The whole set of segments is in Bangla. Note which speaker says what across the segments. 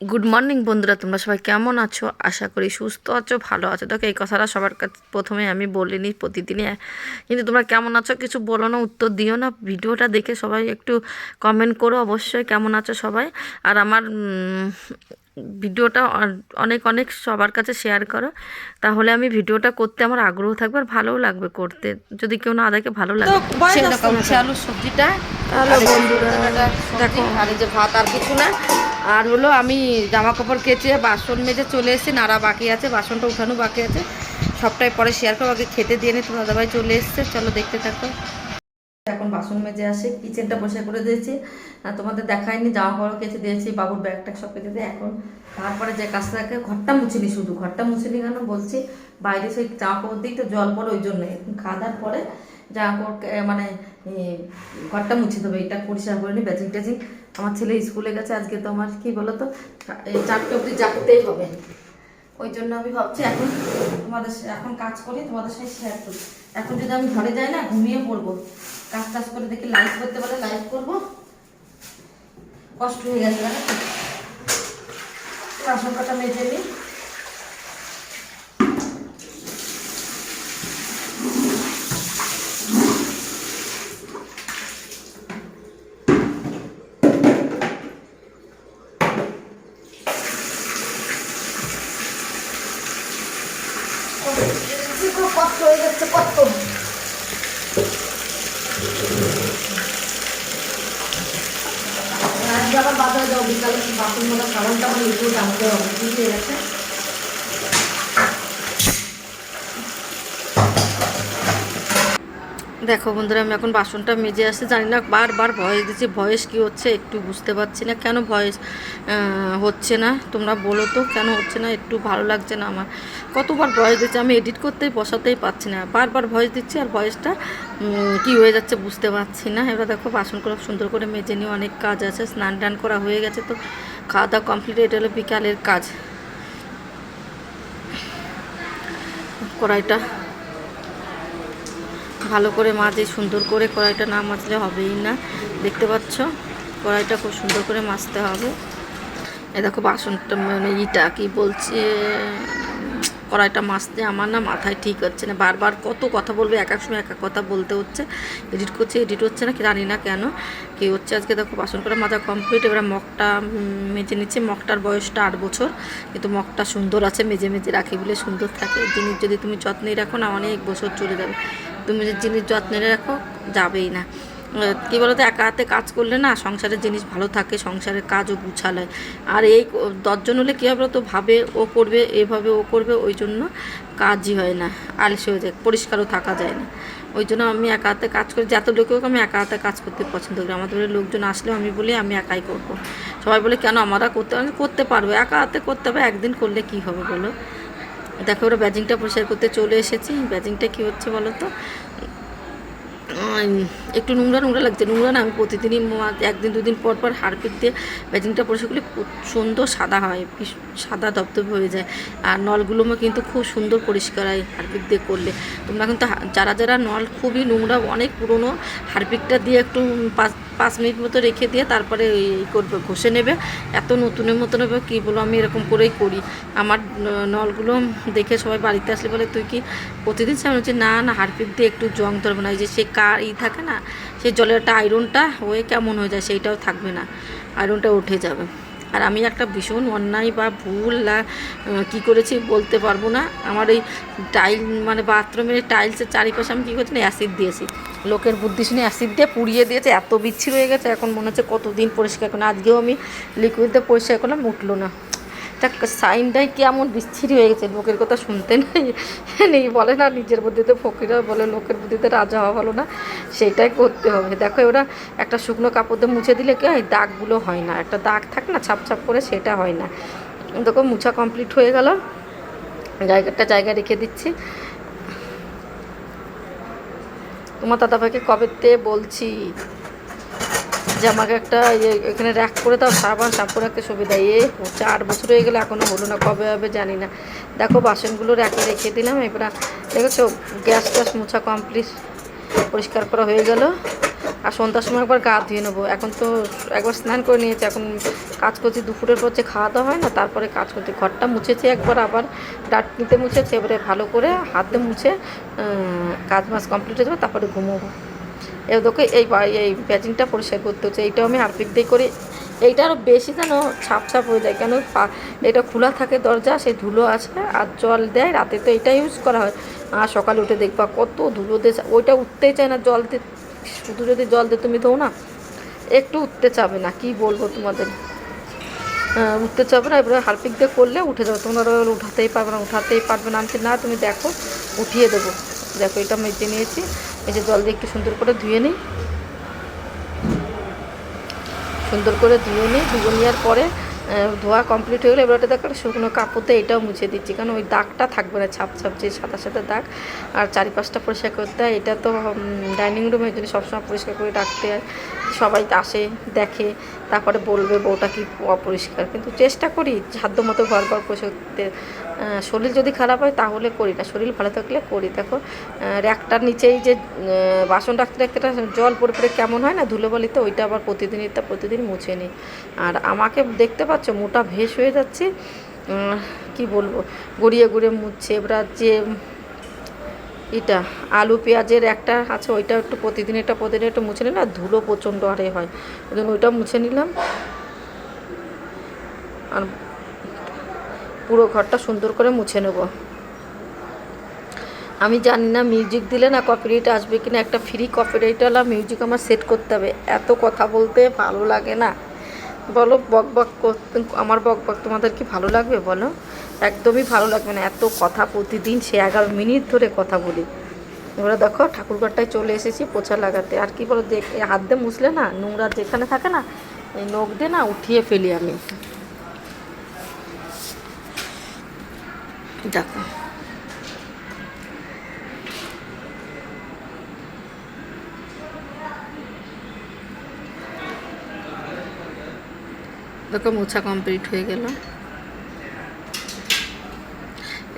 Speaker 1: গুড মর্নিং বন্ধুরা তোমরা সবাই কেমন আছো? আশা করি সুস্থ আছো ভালো আছো। দেখো এই কথাটা সবার কাছে প্রথমে আমি বলিনি প্রতিদিনই। কিন্তু তোমরা কেমন আছো কিছু বলো না উত্তর দিও না। ভিডিওটা দেখে সবাই একটু কমেন্ট করো অবশ্যই কেমন আছো সবাই। আর আমার ভিডিওটা অনেক অনেক সবার কাছে শেয়ার করো। তাহলে আমি ভিডিওটা করতে আমার আগ্রহ থাকবে আর ভালোও লাগবে করতে। যদি কেউ না দেখে ভালো লাগবে। হচ্ছে আলুর সবজিটা? দেখো। যে ভাত আর কিছু না? আর হলো আমি জামা কাপড় কেচে বাসন মেজে চলে এসেছি, নাড়া বাকি আছে, বাসনটা উঠানো বাকি আছে। সবটাই পরে শেয়ার করব, আগে খেতে দিয়ে নি তোমার দাদাভাই চলে এসছে, চলো দেখতে থাকো। এখন বাসন মেজে আসে কিচেনটা বসে করে দিয়েছি আর তোমাদের দেখায়নি জামা কাপড় কেচে দিয়েছি, বাবুর ব্যাগটা সব কেচে দিয়ে এখন তারপরে যে কাজটা থাকে, ঘরটা মুছিনি শুধু, ঘরটা মুছিনি কেন বলছি, বাইরে সেই জামা কাপড় দিই তো জল পড়ে ওই জন্য। এখন খাওয়া পরে জামা কাপড় মানে ঘরটা মুছে দেবে, এটা পরিষ্কার করে নি ব্যাচিং ট্যাচিং আমার ছেলে স্কুলে গেছে, আজকে তো আমার, কি বলো তো চারটে অবধি জাগতেই হবে। ওই জন্য আমি ভাবছি এখন তোমাদের এখন কাজ করি, তোমাদের সাথে শেয়ার করি। এখন যদি আমি ঘরে যাই না, ঘুমিয়ে পড়ব। কাজ টাজ করে দেখি লাইভ করতে পারলে লাইভ করব। কষ্ট হয়ে গেছে তো। বাসন কাটা মেজে নিই। কষ্ট হয়ে যাচ্ছে কষ্ট আবার বাজারে যাও, বিকালে বাসন মালা সাবান টাবান এগুলো জানতে হবে হয়ে গেছে দেখো বন্ধুরা, আমি এখন বাসনটা মেজে আসছি। জানি না বারবার ভয়েস দিচ্ছি। ভয়েস কি হচ্ছে একটু বুঝতে পারছি না। কেন ভয়েস হচ্ছে না? তোমরা বলো তো, কেন হচ্ছে না? একটু ভালো লাগছে না আমার। কতবার ভয়েস দিচ্ছি? আমি এডিট করতেই, বসাতেই পারছি না। বারবার ভয়েস দিচ্ছি আর ভয়েসটা কি হয়ে যাচ্ছে বুঝতে পারছি না। এবার দেখো, বাসনগুলো সুন্দর করে মেজে নিয়ে অনেক কাজ আছে। স্নান টান করা হয়ে গেছে তো। খাওয়া দাওয়া কমপ্লিট এটা হলো বিকালের কাজ। কড়াইটা ভালো করে মাজে সুন্দর করে কড়াইটা না মাজলে হবেই না। দেখতে পাচ্ছ? কড়াইটা খুব সুন্দর করে মাজতে হবে। এ দেখো বাসনটা মানে ইটা কি বলছে? কড়াইটা মাজতে আমার না মাথায় ঠিক হচ্ছে না। বারবার কত কথা বলবে, এক এক সময় এক এক কথা বলতে হচ্ছে। এডিট করছে, এডিট হচ্ছে না, কি জানি না কেন। কি হচ্ছে? আজকে দেখো বাসন করে মাজা কমপ্লিট এবার মগটা মেজে নিচ্ছে। মগটার বয়সটা আট বছর, কিন্তু মগটা সুন্দর আছে, মেজে মেজে রাখি বলে সুন্দর থাকে। জিনিস যদি তুমি যত্নে রাখো না, অনেক বছর চলে যাবে। তুমি যে জিনিস যত্নে রাখো, যাবেই না। কি বলতো, একা হাতে কাজ করলে না সংসারের জিনিস ভালো থাকে, সংসারের কাজও গুছালয় আর এই দশজন হলে কী হবে তো ভাবে ও করবে, এভাবে ও করবে, ওই জন্য কাজই হয় না, আলসে হয়ে যায়, পরিষ্কারও থাকা যায় না। ওই জন্য আমি একা হাতে কাজ করি যত লোকেও আমি একা হাতে কাজ করতে পছন্দ করি। আমাদের লোকজন আসলেও আমি বলি, আমি একাই করব। সবাই বলে, কেন? আমরা করতে করতে পারব। একা হাতে করতে হবে, একদিন করলে কি হবে বলো? দেখো, ওরা ব্যাজিংটা পরিষ্কার করতে চলে এসেছি। ব্যাজিংটা কি হচ্ছে বলো তো? একটু নোংরা নোংরা লাগছে। নোংরা না, আমি প্রতিদিনই একদিন, দুদিন পর পর হারপিক দিয়ে ব্যাজিংটা পরিষ্কার করলে সুন্দর সাদা হয় সাদা দপদপ হয়ে যায়। আর নলগুলো কিন্তু খুব সুন্দর পরিষ্কার হয় হারপিক দিয়ে করলে। তোমরা কিন্তু যারা যারা নল খুবই নোংরা, অনেক পুরনো হারপিকটা দিয়ে একটু পাঁচ পাঁচ মিনিট মতো রেখে দিয়ে তারপরে এই করবে, ঘষে নেবে। এত নতুনের মতো নেবে কী বলো, আমি এরকম করেই করি। আমার নলগুলো দেখে সবাই বাড়িতে আসলে বলে, তুই কি প্রতিদিন সামনে হচ্ছে না না, হারপিক দিয়ে একটু জং ধরবে না। এই যে সে কার ই থাকে না সেই জলের একটা আয়রনটা হয়ে কেমন হয়ে যায়, সেইটাও থাকবে না। আয়রনটা উঠে যাবে। আর আমি একটা ভীষণ অন্যায় বা ভুল কী করেছি বলতে পারব না। আমার ওই টাইল মানে বাথরুমের টাইলসের চারিপাশে আমি কী করছি না, অ্যাসিড দিয়েছি। লোকের বুদ্ধি শুনে অ্যাসিড দিয়ে পুড়িয়ে দিয়েছে, এত বিচ্ছি হয়ে গেছে, এখন মনে হচ্ছে কতদিন পরিষ্কার করলাম। আজকেও আমি লিকুইড দিয়ে পরিষ্কার করলাম, উঠল না। একটা সাইনটাই কেমন বিচ্ছিরি হয়ে গেছে, লোকের কথা শুনতে নেই নেই, বলে না নিজের বুদ্ধিতে ফকিরা বলে লোকের বুদ্ধিতে রাজা হওয়া ভালো না, সেটাই করতে হবে। দেখো ওরা একটা শুকনো কাপড় দিয়ে মুছে দিলে কি হয়? দাগগুলো হয় না, একটা দাগ থাকে না, ছাপ ছাপ করে সেটা হয় না। দেখো মুছা কমপ্লিট হয়ে গেল, জায়গাটা জায়গা রেখে দিচ্ছি। তোমার দাদাভাইকে কবেতে বলছি? যে আমাকে একটা ইয়ে এখানে র্যাক করে দাও, সাবান শ্যাম্পু রাখতে সুবিধা এ চার বছর হয়ে গেলে এখনও হলো না, কবে হবে জানি না। দেখো, বাসনগুলো র্যাকে রেখে দিলাম, এবার দেখেছ, গ্যাস ট্যাস মোছা কমপ্লিট পরিষ্কার করা হয়ে গেল। আর সন্ধ্যার সময় একবার গা ধুয়ে নেব। এখন তো একবার স্নান করে নিয়েছি, এখন কাজ করছি, দুপুরের পর যে খাওয়া দাওয়া হয় না, তারপরে কাজ করছি। ঘরটা মুছেছি একবার, আবার ডাটনিতে মুছেছি, এবারে ভালো করে হাতে মুছে কাজ মাছ কমপ্লিট হয়ে যাবে, তারপরে ঘুমোবো। দেখো এই এই প্যাচিংটা পরিষ্কার করতে হচ্ছে, এইটাও আমি হারপিক দিয়ে করি, এইটা আরও বেশি যেন ছাপ ছাপ হয়ে যায়, কেন এটা খোলা থাকে দরজা সেই ধুলো আছে আর জল দেয়, রাতে তো এটা ইউজ করা হয়। আর সকালে উঠে দেখবা কত ধুলো দিয়ে ওইটা উঠতেই চায় না, জল শুধু যদি জল দিয়ে তুমি ধো না, একটু উঠতে চাবে না, কি বলব তোমাদের? উঠতে চাবে না, এবারে হারপিক দিয়ে করলে উঠে যাবে, তোমরা উঠাতেই পারবে না, উঠাতেই পারবে না আমি না, তুমি দেখো, উঠিয়ে দেবো। দেখো, এটা মেজে নিয়েছি। এই যে জল দিয়ে একটু সুন্দর করে ধুয়ে নিই। সুন্দর করে ধুয়ে নিই। ধুয়ে নেওয়ার পরে ধোয়া কমপ্লিট হয়ে গেলে এবার ওটা দেখো শুকনো কাপড়তে এটাও মুছে দিচ্ছি। কারণ ওই দাগটা থাকবে না, ছাপ ছাপ যে সাদা সাদা দাগ। আর চারিপাশটা পরিষ্কার করতে হয়। এটা তো ডাইনিং রুমের জন্য সবসময় পরিষ্কার করে রাখতে হয়। সবাই আসে, দেখে। তারপরে বলবে বউটা কি অপরিষ্কার। কিন্তু চেষ্টা করি, সাধ্য মতো ঘর ঘর পরিষ্কার করতে শরীর যদি খারাপ হয় তাহলে করি না, শরীর ভালো থাকলে করি। দেখো র্যাকটার নিচেই যে বাসন রাখতে রাখতে জল পড়ে পড়ে কেমন হয় না ধুলো বালিতে ওইটা আবার প্রতিদিনই তা প্রতিদিন মুছে নিই। আর আমাকে দেখতে পাচ্ছ মোটা ভেস হয়ে যাচ্ছে কি বলব, গড়িয়ে গড়িয়ে মুছছে। এবার যে এটা আলু পেঁয়াজের একটা আছে, ওইটা একটু প্রতিদিন এটা প্রতিদিন একটু মুছে নিলাম আর ধুলো প্রচণ্ড হারে হয়। ওই জন্য ওইটা মুছে নিলাম। আর পুরো ঘরটা সুন্দর করে মুছে নেব। আমি জানি না মিউজিক দিলে না কপিরাইট আসবে কিনা, একটা ফ্রি কপিরাইটওয়ালা মিউজিক আমার সেট করতে হবে। এত কথা বলতে ভালো লাগে না। বলো, বক বক আমার বক বক, তোমাদের কি ভালো লাগবে? বলো। একদমই ভালো লাগবে না। এত কথা প্রতিদিন, সে এগারো মিনিট ধরে কথা বলি। এবারে দেখো, ঠাকুরঘরটায় চলে এসেছি পোছা লাগাতে। আর কি বলো, দেখ হাত দিয়ে মুছলে না, নোংরা যেখানে থাকে না, এই নখ দিয়ে না উঠিয়ে ফেলি আমি। দেখো। দেখো মোছা কমপ্লিট হয়ে গেল।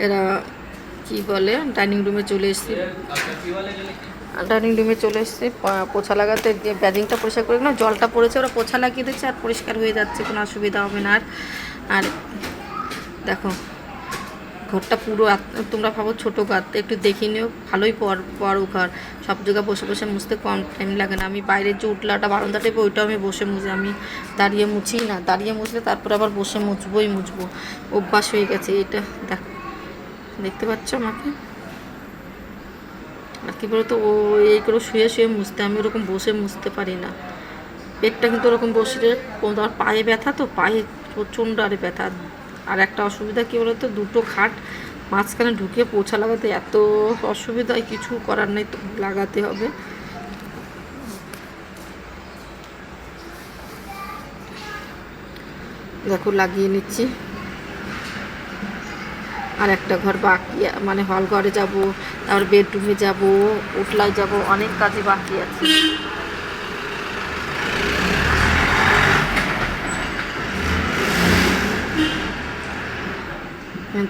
Speaker 1: এরা কি বলে? ডাইনিং রুমে চলে এসেছি। ডাইনিং রুমে চলে এসেছি। পোছা লাগাতে যে ব্যাজিংটা পরিষ্কার করে না জলটা পড়েছে, ওরা পোছা লাগিয়ে দিচ্ছে আর পরিষ্কার হয়ে যাচ্ছে। কোনো অসুবিধা হবে না আর। আর দেখো ঘরটা পুরো তোমরা ভাবো ছোটো ঘর একটু দেখে নিও, ভালোই বড় ঘর। সব জায়গায় বসে বসে মুছতে কম টাইম লাগে না। আমি বাইরের যে উঠলাটা বারান্দা টেপে ওইটাও আমি বসে মুছি। আমি দাঁড়িয়ে মুছি না। দাঁড়িয়ে মুছলে তারপর আবার বসে মুছবই মুছবো। অভ্যাস হয়ে গেছে এটা। দেখ, দেখতে পাচ্ছ আমাকে? আর কী বলতো, ও এই করে শুয়ে শুয়ে মুছতে, আমি ওরকম বসে মুছতে পারি না। পেটটা কিন্তু ওরকম বসলে কোনো আমার পায়ে ব্যথা তো, পায়ে প্রচণ্ড আরে ব্যথা। আর একটা অসুবিধা কী বলতো? দুটো খাট মাঝখানে ঢুকে পোছা লাগাতে এত অসুবিধায় কিছু করার নেই তো, লাগাতে হবে। দেখো, লাগিয়ে নিচ্ছি। আর একটা ঘর বাকি মানে হল ঘরে যাব, তারপর বেডরুমে যাব, উঠলায় যাব, অনেক কাজে বাকি আছে।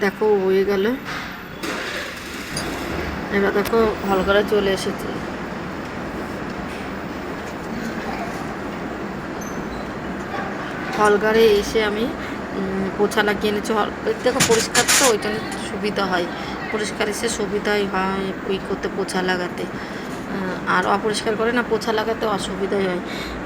Speaker 1: দেখো হয়ে গেল। এবার দেখো হল ঘরে চলে এসেছে। হলঘরে এসে আমি পোছা লাগিয়ে নিচ্ছি হল দেখো পরিষ্কার তো, ওইটা সুবিধা হয়। পরিষ্কার এসে সুবিধাই হয় ওই করতে পোছা লাগাতে। আর অপরিষ্কার করে না পোছা লাগাতে অসুবিধাই হয়।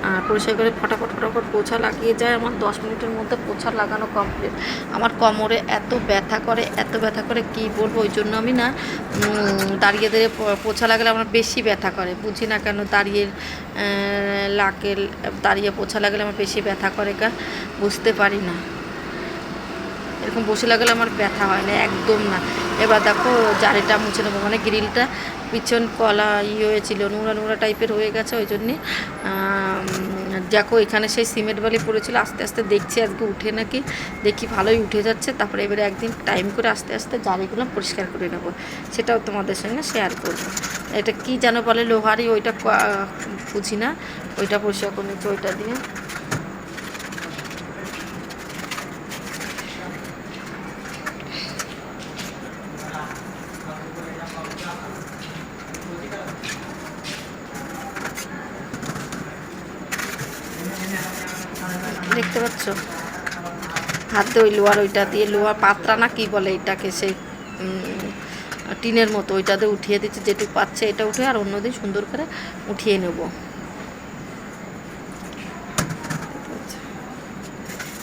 Speaker 1: আর পরিষ্কার করে ফটাফট ফটাফট পোছা লাগিয়ে যায়, আমার দশ মিনিটের মধ্যে পোছা লাগানো কমপ্লিট আমার কোমরে এত ব্যথা করে, এত ব্যথা করে কি বলব? ওই জন্য আমি না দাঁড়িয়ে দাঁড়িয়ে পোছা লাগালে আমার বেশি ব্যথা করে। বুঝি না কেন দাঁড়িয়ে লাকে দাঁড়িয়ে পোছা লাগালে আমার বেশি ব্যথা করে কা? বুঝতে পারি না। এরকম বসে লাগালে আমার ব্যথা হয় না, একদম না। এবার দেখো, জারিটা মুছে নেব। মানে গ্রিলটা, পিছন কলা ই হয়েছিল, নোংরা নোংরা টাইপের হয়ে গেছে ওই জন্যে। দেখো, এখানে সেই সিমেন্ট বালি পড়েছিল, আস্তে আস্তে দেখছি আজকে উঠে নাকি, দেখি ভালোই উঠে যাচ্ছে। তারপরে এবারে একদিন টাইম করে আস্তে আস্তে জারিগুলো পরিষ্কার করে নেব। সেটাও তোমাদের সঙ্গে শেয়ার করব। এটা কি যেন বলে লোহারি ওইটা বুঝি না। ওইটা পরিষ্কার করে নিচ্ছি, ওইটা দিয়ে। দেখতে পাচ্ছ হাতে ওই লোহার ওইটা দিয়ে, লোহার পাত্রা না কি বলে এটাকে, সেই টিনের মতো ওইটাতে উঠিয়ে দিচ্ছি, যেটুকু পাচ্ছে এটা উঠে আর অন্যদিন সুন্দর করে উঠিয়ে নেব।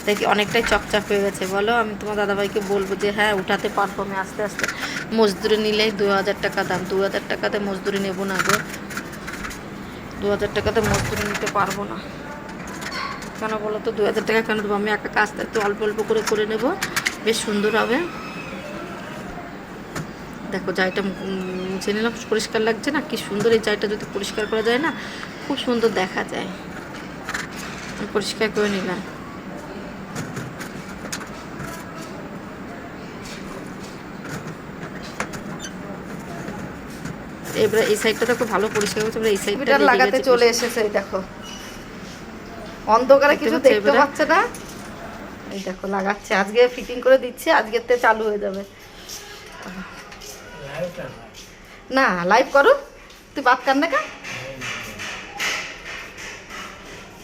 Speaker 1: দেখি, অনেকটাই চকচক হয়ে গেছে। বলো, আমি তোমার দাদাভাইকে বলব যে হ্যাঁ উঠাতে পারব আমি আস্তে আস্তে। মজদুরি নিলেই দু হাজার টাকা দাম, দু হাজার টাকাতে মজদুরি নেব না গো। দু হাজার টাকাতে মজদুরি নিতে পারব না। কেন বলো তো? দু হাজার টাকা কেন দেবো? আমি একা কাজটা একটু অল্প অল্প করে করে নেব। বেশ সুন্দর হবে। দেখো জায়টা মুছে নিলাম। পরিষ্কার লাগছে না? কি সুন্দর এই জায়টা যদি পরিষ্কার করা যায় না খুব সুন্দর দেখা যায়। পরিষ্কার করে নিলাম। এবারে এই সাইডটা দেখো ভালো পরিষ্কার করছে এবার এই সাইডটা
Speaker 2: লাগাতে চলে এসেছে এই দেখো। অন্ধকারে কিছু
Speaker 1: দেখতে
Speaker 2: দেখতে
Speaker 1: পাচ্ছ
Speaker 2: পাচ্ছে না এই দেখো লাগাচ্ছে আজকে ফিটিং করে দিচ্ছে আজকের তে চালু হয়ে যাবে না লাইভ করো তুই বাত করনে का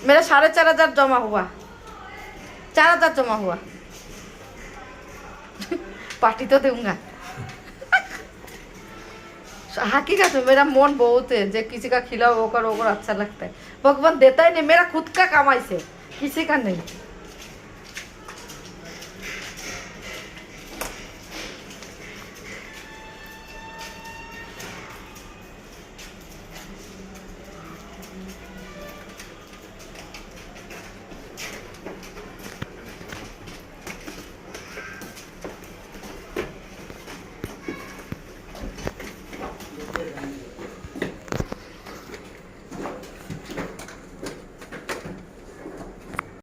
Speaker 2: मेरा साढ़े चार हजार जमा हुआ चार हजार जमा हुआ पार्टी तो दूंगा हकीकत में मेरा मन बहुत है जो किसी का खिलाओ वो करो वो करो अच्छा लगता है भगवान देता ही नहीं मेरा खुद का कमाई से किसी का नहीं